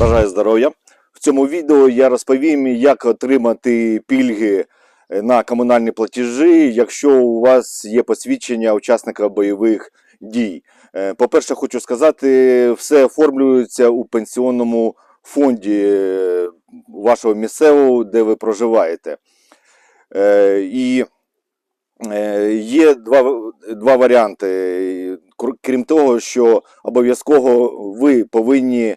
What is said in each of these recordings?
Бажаю здоров'я. В цьому відео я розповім, як отримати пільги е, на комунальні платежі, якщо у вас є посвідчення учасника бойових дій. Е, По-перше, хочу сказати, все оформлюється у пенсіонному фонді е, вашого місцевого, де ви проживаєте. І є два, два варіанти. Крім того, що обов'язково ви повинні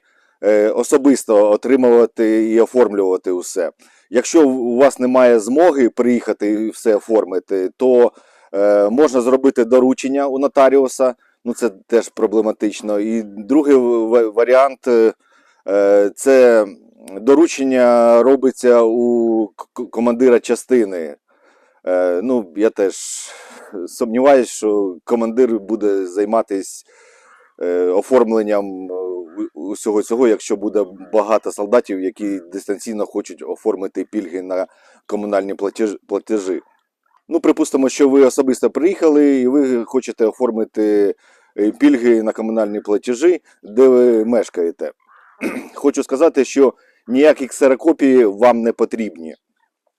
особисто отримувати і оформлювати усе. Якщо у вас немає змоги приїхати і все оформити, то е, можна зробити доручення у нотаріуса. Ну це теж проблематично. І другий варіант е, е, це доручення робиться у командира частини. Е, ну, я теж сумніваюся, що командир буде займатися е, оформленням е, усього цього, якщо буде багато солдатів, які дистанційно хочуть оформити пільги на комунальні платежі. Ну, припустимо, що ви особисто приїхали і ви хочете оформити е, пільги на комунальні платежі, де ви мешкаєте. Хочу сказати, що ніякі ксерокопії вам не потрібні.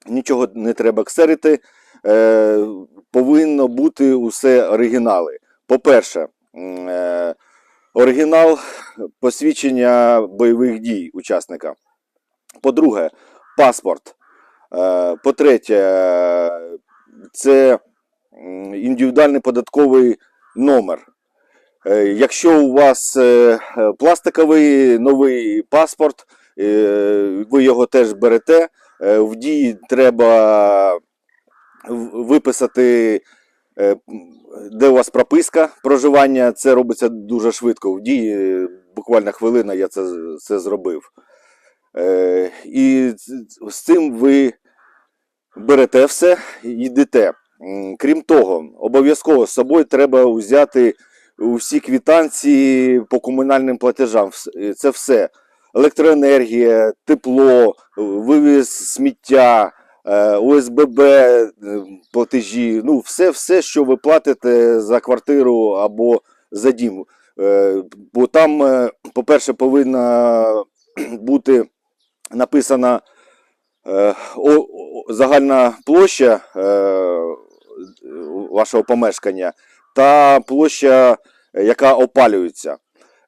Нічого не треба ксерити. Е, повинно бути усе оригінали. По-перше, е, оригінал посвідчення бойових дій учасника. По-друге, паспорт. Е, По-третє, це індивідуальний податковий номер. Е, Якщо у вас е, пластиковий новий паспорт, ви його теж берете. В дії треба виписати, де у вас прописка проживання. Це робиться дуже швидко. В дії е, буквально хвилина я це, це зробив. Е, І з- цим ви берете все і йдете. Крім того, обов'язково з собою треба взяти усі квітанції по комунальним платежам. Е, Це все. Електроенергія, тепло, вивіз сміття, е, ОСББ е, платежі, ну все, все, що ви платите за квартиру або за дім. Е, Бо там, е, по-перше, повинна бути написана е, загальна площа е, вашого помешкання та площа, е, яка опалюється.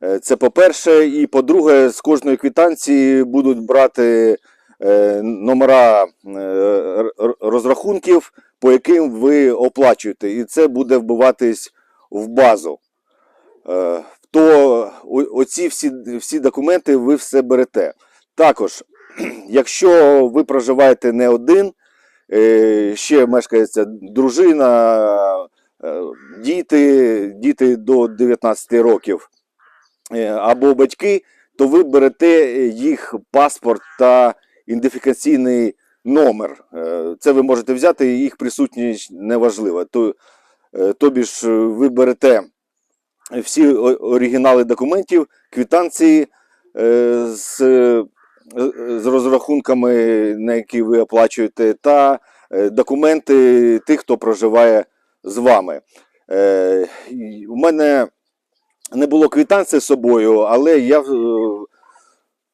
Е, Це по-перше, і по-друге, з кожної квитанції будуть брати е, номера е, р- р- розрахунків, по яким ви оплачуєте, і це буде вбиватись в базу. Е, То оці всі, всі документи ви все берете. Також, якщо ви проживаєте не один, е, ще мешкається дружина, е, діти, діти до 19 років е, або батьки, то ви берете їх паспорт та ідентифікаційний номер. Е, Це ви можете взяти, і їх присутність неважлива. Е, тобі ж е, ви берете всі оригінали документів, квитанції е, з, з розрахунками, на які ви оплачуєте, та документи тих, хто проживає з вами. У мене не було квитанції з собою, але я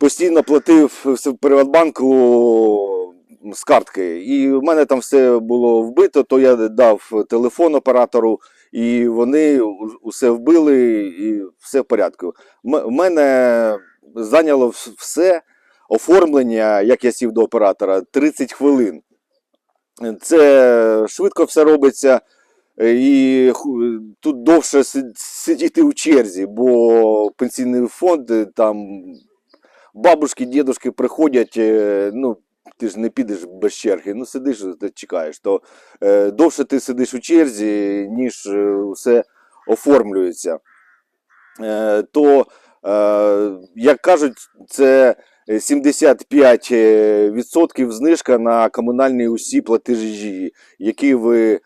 постійно платив в Приватбанку з картки. І в мене там все було вбито, то я дав телефон оператору, і вони усе вбили, і все в порядку. У мене зайняло все оформлення, як я сів до оператора, 30 хвилин. Це швидко все робиться. І тут довше сидіти у черзі, бо пенсійний фонд там бабушки, дідушки приходять, е, ну. Ти ж не підеш без черги, ну сидиш та чекаєш. То е, довше ти сидиш у черзі, ніж е, все оформлюється. Е, то, е, як кажуть, це 75% знижка на комунальні усі платежі, які ви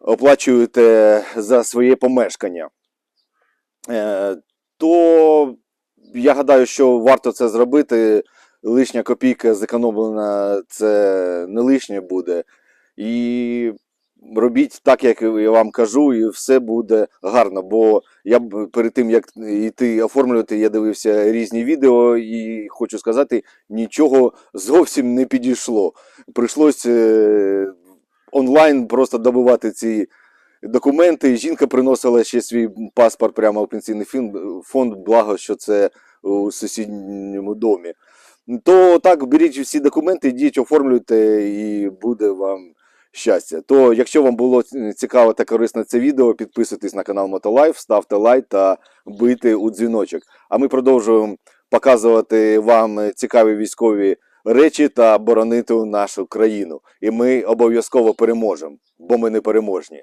оплачуєте за своє помешкання. Е, то я гадаю, що варто це зробити. Лишня копійка зекономлена, це не лишнє буде. І робіть так, як я вам кажу, і все буде гарно. Бо я б перед тим як йти оформлювати, я дивився різні відео і хочу сказати, нічого зовсім не підійшло. Прийшлось е, онлайн просто добувати ці документи. Жінка приносила ще свій паспорт прямо в пенсійний фонд, благо, що це у сусідньому домі. То так, беріть всі документи, йдіть, оформлюйте, і буде вам щастя. То, якщо вам було цікаво та корисно це відео, підписуйтесь на канал Мотолайф, ставте лайк та бийте у дзвіночок. А ми продовжуємо показувати вам цікаві військові речі та боронити нашу країну. І ми обов'язково переможемо, бо ми не переможні.